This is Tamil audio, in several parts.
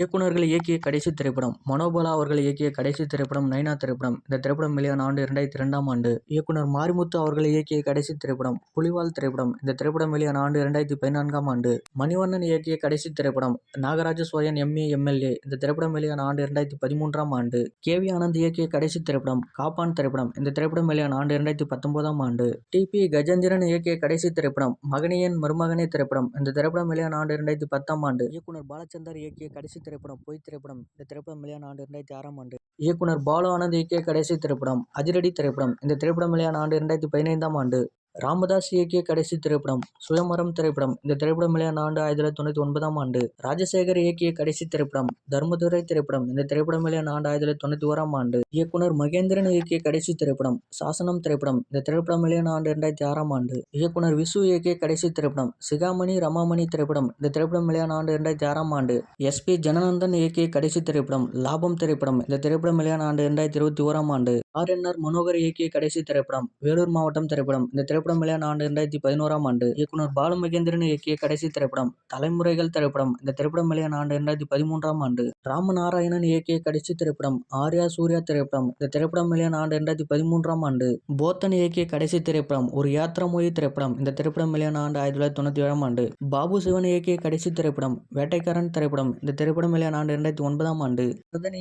இயக்குனர்கள் இயக்கிய கடைசி திரைப்படம் மனோபாலா அவர்கள் இயக்கிய கடைசி திரைப்படம் நைனா திரைப்படம். இந்த திரைப்படம் வெளியான ஆண்டு இரண்டாயிரத்தி இரண்டாம் ஆண்டு. இயக்குனர் மாரிமுத்து அவர்கள் இயக்கிய கடைசி திரைப்படம் புலிவால் திரைப்படம். இந்த திரைப்படம் வெளியான ஆண்டு இரண்டாயிரத்தி பதினான்காம் ஆண்டு. மணிவண்ணன் இயக்கிய கடைசி திரைப்படம் நாகராஜ சோயன் எம்ஏ எம்எல்ஏ இந்த திரைப்படம் வெளியான ஆண்டு இரண்டாயிரத்தி பதிமூன்றாம் ஆண்டு. கே வி ஆனந்த் இயக்கிய கடைசி திரைப்படம் காப்பான் திரைப்படம். இந்த திரைப்படம் வெளியான ஆண்டு இரண்டாயிரத்தி பத்தொன்பதாம் ஆண்டு. டி பி கஜேந்திரன் இயக்கிய கடைசி திரைப்படம் மகனியன் மருமகனே திரைப்படம். இந்த திரைப்படம் வெளியான ஆண்டு இரண்டாயிரத்தி பத்தாம் ஆண்டு. இயக்குனர் பாலச்சந்தர் இயக்கிய கடைசி திரைப்படம் பொய் திரைப்படம். இந்த திரைப்படம் வெளியான ஆண்டு இரண்டாயிரத்தி ஆறாம் ஆண்டு. இயக்குனர் பாலு ஆனந்த் இயக்கிய கடைசி திரைப்படம் அதிரடி திரைப்படம். இந்த திரைப்படம் வெளியான ஆண்டு இரண்டாயிரத்தி பதினைந்தாம் ஆண்டு. ராமதாஸ் இயக்கிய கடைசி திரைப்படம் சுயமரம் திரைப்படம். இந்த திரைப்படம் வெளியான ஆண்டு ஆயிரத்தி தொள்ளாயிரத்தி தொண்ணூற்றி ஒன்பதாம் ஆண்டு ராஜசேகர் இயக்கிய கடைசி திரைப்படம் தர்மதுரை திரைப்படம். இந்த திரைப்படம் வெளியான ஆண்டு ஆயிரத்தி தொள்ளாயிரத்தி தொண்ணூற்றி ஓராம் ஆண்டு இயக்குனர் மகேந்திரன் இயக்கிய கடைசி திரைப்படம் சாசனம் திரைப்படம். இந்த திரைப்படம் வெளியான ஆண்டு இரண்டாயிரத்தி ஆறாம் ஆண்டு இயக்குனர் விசு இயக்கிய கடைசி திரைப்படம் சிகாமணி ரமாமணி திரைப்படம். இந்த திரைப்படம் வெளியான ஆண்டு இரண்டாயிரத்தி ஆறாம் ஆண்டு எஸ் பி ஜனநந்தன் இயக்கிய கடைசி திரைப்படம் லாபம் திரைப்படம். இந்த திரைப்படம் வெளியான ஆண்டு இரண்டாயிரத்தி இருபத்தி ஓராம் ஆண்டு ஆர்என்ஆர் மனோகர் இயக்கிய கடைசி திரைப்படம் வேலூர் மாவட்டம் திரைப்படம். இந்த திரைப்படம் வெளியான ஆண்டு இரண்டாயிரத்தி பதினோராம் ஆண்டு. இயக்குனர் பாலு மகேந்திரன் இயக்கிய கடைசி திரைப்படம் தலைமுறைகள் திரைப்படம். இந்த திரைப்படம் வெளியான ஆண்டு இரண்டாயிரத்தி பதிமூன்றாம் ஆண்டு. ராமநாராயணன் இயக்கிய கடைசி திரைப்படம் ஆர்யா சூர்யா திரைப்படம். இந்த திரைப்படம் வெளியான ஆண்டு இரண்டாயிரத்தி பதிமூன்றாம் ஆண்டு. போத்தன் இயக்கிய கடைசி திரைப்படம் ஒரு யாத்திரா மொழி திரைப்படம். இந்த திரைப்படம் வெளியான ஆண்டு ஆயிரத்தி தொள்ளாயிரத்தி தொண்ணூற்றி ஏழாம் ஆண்டு. பாபு சிவன் இயக்கிய கடைசி திரைப்படம் வேட்டைக்காரன் திரைப்படம். இந்த திரைப்படம் வெளியான ஆண்டு இரண்டாயிரத்தி ஒன்பதாம் ஆண்டு.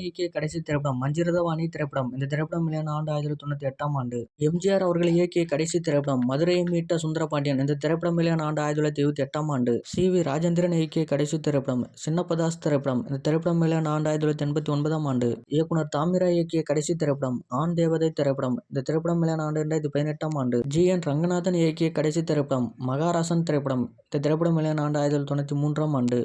இயக்கிய கடைசி திரைப்படம் மஞ்சிரதவாணி திரைப்படம். இந்த திரைப்படம் வெளியான ஆண்டு ஆயிரத்தி தொள்ளாயிரத்தி தொண்ணூற்றி எட்டாம் ஆண்டு எம்ஜிஆர் அவர்கள் இயக்கிய கடைசி திரைப்படம் மதுரையை மீட்ட சுந்தரபாண்டியன். இந்த திரைப்படம் வெளியான ஆண்டு ஆயிரத்தி தொள்ளாயிரத்தி இருபத்தி எட்டாம் ஆண்டு சி வி ராஜேந்திரன் இயக்கிய கடைசி திரைப்படம் சின்னப்பதாஸ் திரைப்படம். இந்த திரைப்படம் வெளியான ஆண்டு ஆயிரத்தி தொள்ளாயிரத்தி எண்பத்தி ஒன்பதாம் ஆண்டு இயக்குனர் தாமிரா இயக்கிய கடைசி திரைப்படம் ஆண் தேவதை திரைப்படம். இந்த திரைப்படம் வெளியான ஆண்டு இரண்டாயிரத்தி பதினெட்டாம் ஆண்டு ஜி என் ரங்கநாதன் இயக்கிய கடைசி திரைப்படம் மகாராசன் திரைப்படம். இந்த திரைப்படம் வெளியான ஆண்டு ஆயிரத்தி தொள்ளாயிரத்தி தொண்ணூற்றி மூன்றாம் ஆண்டு